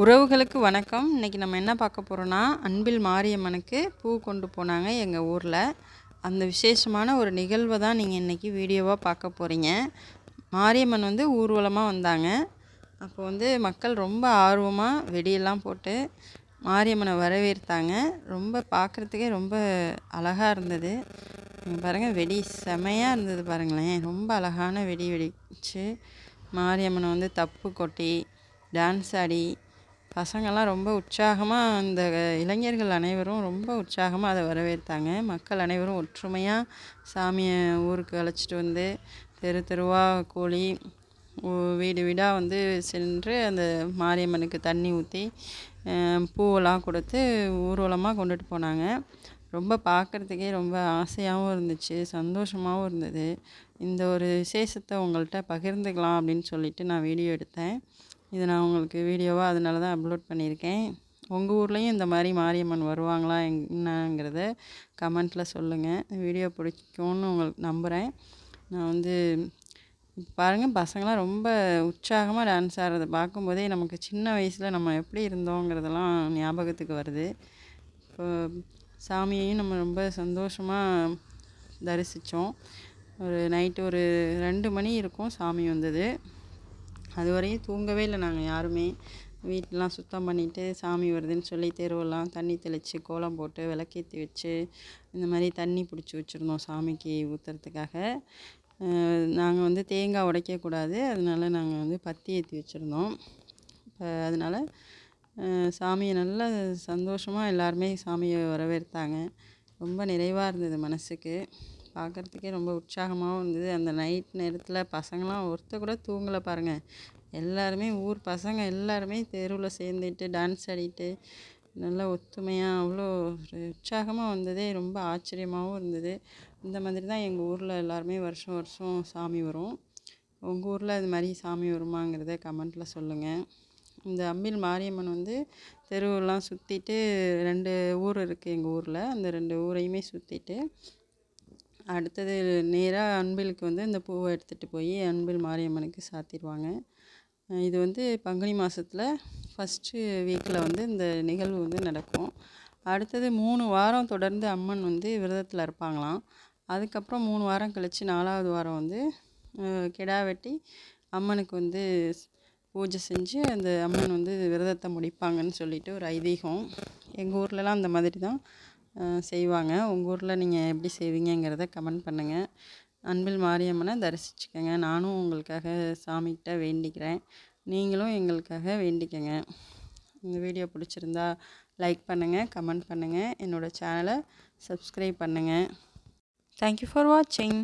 உறவுகளுக்கு வணக்கம். இன்றைக்கி நம்ம என்ன பார்க்க போகிறோன்னா அன்பில் மாரியம்மனுக்கு பூ கொண்டு போனாங்க எங்கள் ஊரில். அந்த விசேஷமான ஒரு நிகழ்வை தான் நீங்கள் இன்றைக்கி வீடியோவாக பார்க்க போகிறீங்க மாரியம்மன் வந்து ஊர்வலமாக வந்தாங்க. அப்போ வந்து மக்கள் ரொம்ப ஆர்வமாக வெடியெல்லாம் போட்டு மாரியம்மனை வரவேற்றாங்க. ரொம்ப பார்க்குறதுக்கே ரொம்ப அழகாக இருந்தது. பாருங்கள் வெடி செமையாக இருந்தது பாருங்களேன். ரொம்ப அழகான வெடி வெடிச்சு மாரியம்மனை வந்து தப்பு கொட்டி டான்ஸ் ஆடி பசங்கள்லாம் ரொம்ப உற்சாகமாக அந்த இளைஞர்கள் அனைவரும் ரொம்ப உற்சாகமாக அதை வரவேற்றாங்க. மக்கள் அனைவரும் ஒற்றுமையாக சாமியை ஊருக்கு அழைச்சிட்டு வந்து தெரு தெருவாக கோழி வீடு வீடாக வந்து சென்று அந்த மாரியம்மனுக்கு தண்ணி ஊற்றி பூவெல்லாம் கொடுத்து ஊர்வலமாக கொண்டுட்டு போனாங்க. ரொம்ப பார்க்குறதுக்கே ரொம்ப ஆசையாகவும் இருந்துச்சு சந்தோஷமாகவும் இருந்தது. இந்த ஒரு விசேஷத்தை உங்கள்கிட்ட பகிர்ந்துக்கலாம் அப்படின்னு சொல்லிட்டு நான் வீடியோ எடுத்தேன். இதை நான் உங்களுக்கு வீடியோவாக அதனால தான் அப்லோட் பண்ணியிருக்கேன். உங்கள் ஊர்லேயும் இந்த மாதிரி மாரியம்மன் வருவாங்களா என்னங்கிறத கமெண்ட்டில் சொல்லுங்கள் வீடியோ பிடிக்கும்னு உங்களுக்கு நம்புகிறேன் நான் வந்து பாருங்கள் பசங்களாம் ரொம்ப உற்சாகமாக டான்ஸ் ஆடுறத பார்க்கும்போதே நமக்கு சின்ன வயசில் நம்ம எப்படி இருந்தோங்கிறதெல்லாம் ஞாபகத்துக்கு வருது. இப்போ சாமியையும் நம்ம ரொம்ப சந்தோஷமாக தரிசித்தோம் ஒரு நைட்டு ஒரு ரெண்டு மணி இருக்கும் சாமி வந்தது. அது வரையும் தூங்கவே இல்லை நாங்கள் யாருமே. வீட்டெலாம் சுத்தம் பண்ணிவிட்டு சாமி வருதுன்னு சொல்லி தெருவெல்லாம் தண்ணி தெளித்து கோலம் போட்டு விளக்கேற்றி வச்சு இந்த மாதிரி தண்ணி பிடிச்சி வச்சுருந்தோம் சாமிக்கு ஊற்றுறதுக்காக நாங்கள் வந்து தேங்காய் உடைக்கக்கூடாது அதனால நாங்கள் வந்து பத்தி ஏற்றி வச்சுருந்தோம். இப்போ அதனால் சாமியை நல்லா சந்தோஷமாக எல்லாருமே சாமியை வரவேற்றாங்க. ரொம்ப நிறைவாக இருந்தது மனதுக்கு பார்க்குறதுக்கே ரொம்ப உற்சாகமாகவும் இருந்தது. அந்த நைட் நேரத்தில் பசங்களாம் ஒருத்தர் கூட தூங்கலை பாருங்கள் எல்லாருமே ஊர் பசங்க எல்லாருமே தெருவில் சேர்ந்துட்டு டான்ஸ் ஆடிட்டு நல்லா ஒத்துமையாக அவ்வளோ உற்சாகமாக வந்ததே ரொம்ப ஆச்சரியமாகவும் இருந்தது. இந்த மாதிரி தான் எங்கள் ஊரில் எல்லாருமே வருஷம் வருஷம் சாமி வரும். உங்கள் ஊரில் அது மாதிரி சாமி வருமாங்கிறத கமெண்ட்டில் சொல்லுங்கள் இந்த அம்பில் மாரியம்மன் வந்து தெருவெல்லாம் சுற்றிட்டு ரெண்டு ஊர் இருக்குது எங்கள் ஊரில். அந்த ரெண்டு ஊரையுமே சுற்றிட்டு அடுத்தது நேராக அன்பிலுக்கு வந்து இந்த பூவை எடுத்துகிட்டு போய் அன்பில் மாரியம்மனுக்கு சாத்திடுவாங்க. இது வந்து பங்குனி மாதத்துல ஃபஸ்ட்டு வீக்கில் வந்து இந்த நிகழ்வு வந்து நடக்கும். அடுத்தது மூணு வாரம் தொடர்ந்து அம்மன் வந்து விரதத்தில் இருப்பாங்களாம். அதுக்கப்புறம் மூணு வாரம் கழித்து நாலாவது வாரம் வந்து கிடா வெட்டி அம்மனுக்கு வந்து பூஜை செஞ்சு அந்த அம்மன் வந்து விரதத்தை முடிப்பாங்கன்னு சொல்லிட்டு ஒரு ஐதீகம். எங்கள் ஊர்லலாம் அந்த மாதிரி தான் செய்வாங்க. உங்கள் ஊரில் நீங்கள் எப்படி செய்வீங்கங்கிறத கமெண்ட் பண்ணுங்கள் அன்பில் மாரியம்மனை தரிசிச்சுக்கோங்க. நானும் உங்களுக்காக சாமிக்கிட்ட வேண்டிக்கிறேன். நீங்களும் எங்களுக்காக வேண்டிக்கங்க. இந்த வீடியோ பிடிச்சிருந்தா லைக் பண்ணுங்கள் கமெண்ட் பண்ணுங்கள் என்னோடய சேனலை சப்ஸ்கிரைப் பண்ணுங்கள் தேங்க்யூ ஃபார் வாட்சிங்